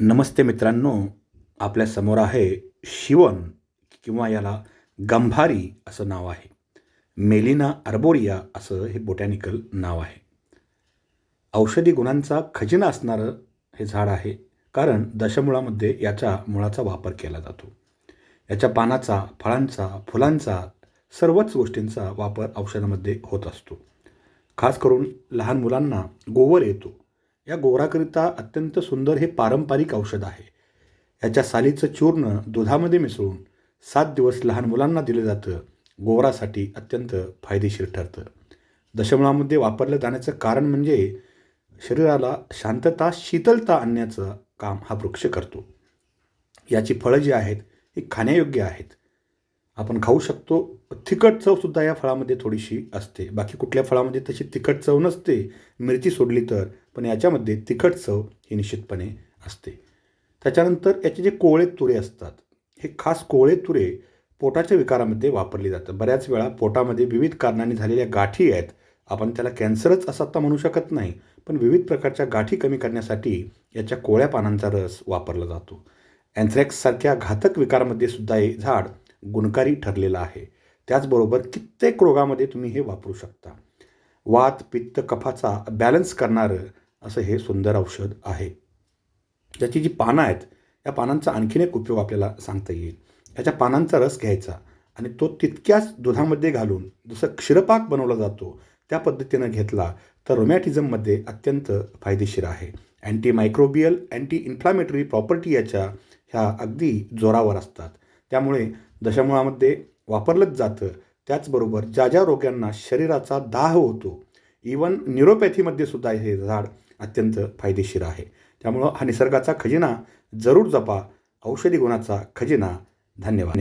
नमस्ते मित्रांनो आपल्यासमोर आहे शिवन किंवा याला गंभारी असं नाव आहे. मेलिना अर्बोरिया असं हे बोटॅनिकल नाव आहे. औषधी गुणांचा खजिना असणारं हे झाड आहे कारण दशमुळामध्ये याच्या मुळाचा वापर केला जातो. याच्या पानाचा फळांचा फुलांचा सर्वच गोष्टींचा वापर औषधामध्ये होत असतो. खास करून लहान मुलांना गोवर येतो. या गोवराकरिता अत्यंत सुंदर हे पारंपरिक औषध आहे. याच्या सालीचं चूर्ण दुधामध्ये मिसळून सात दिवस लहान मुलांना दिलं जातं. गोवरासाठी अत्यंत फायदेशीर ठरतं. दशमळामध्ये वापरलं जाण्याचं कारण म्हणजे शरीराला शांतता शीतलता आणण्याचं काम हा वृक्ष करतो. याची फळं जी आहेत ही खाण्यायोग्य आहेत. आपण खाऊ शकतो. तिखट चवसुद्धा या फळामध्ये थोडीशी असते. बाकी कुठल्या फळामध्ये तशी तिखट चव नसते. मिरची सोडली तर. पण याच्यामध्ये तिखट चव ही निश्चितपणे असते. त्याच्यानंतर याचे जे कोळे तुरे असतात हे खास कोवळे तुरे पोटाच्या विकारामध्ये वापरली जातात. बऱ्याच वेळा पोटामध्ये विविध कारणांनी झालेल्या गाठी आहेत. आपण त्याला कॅन्सरच असं आता म्हणू शकत नाही. पण विविध प्रकारच्या गाठी कमी करण्यासाठी याच्या कोळ्या पानांचा रस वापरला जातो. अँथ्रॅक्ससारख्या घातक विकारामध्ये सुद्धा हे झाड गुणकारी ठरलेला आहे. त्याचबरोबर कित्येक रोगामध्ये तुम्ही हे वापरू शकता. वात पित्त कफाचा बॅलन्स करणारं असं हे सुंदर औषध आहे. त्याची जी पानं आहेत या पानांचा आणखीन एक उपयोग आपल्याला सांगता येईल. याच्या पानांचा रस घ्यायचा आणि तो तितक्याच दुधामध्ये घालून जसं क्षीरपाक बनवला जातो त्या पद्धतीनं घेतला तर रोमॅटिझममध्ये अत्यंत फायदेशीर आहे. Anti microbial anti inflammatory property याच्या ह्या अगदी जोरावर असतात. त्यामुळे दशमुळामध्ये वापरलंच जातं. त्याचबरोबर ज्या ज्या रोग्यांना शरीराचा दाह होतो इवन न्युरोपॅथीमध्ये सुद्धा हे झाड अत्यंत फायदेशीर आहे. त्यामुळं हा निसर्गाचा खजिना जरूर जपा. औषधी गुणाचा खजिना. धन्यवाद.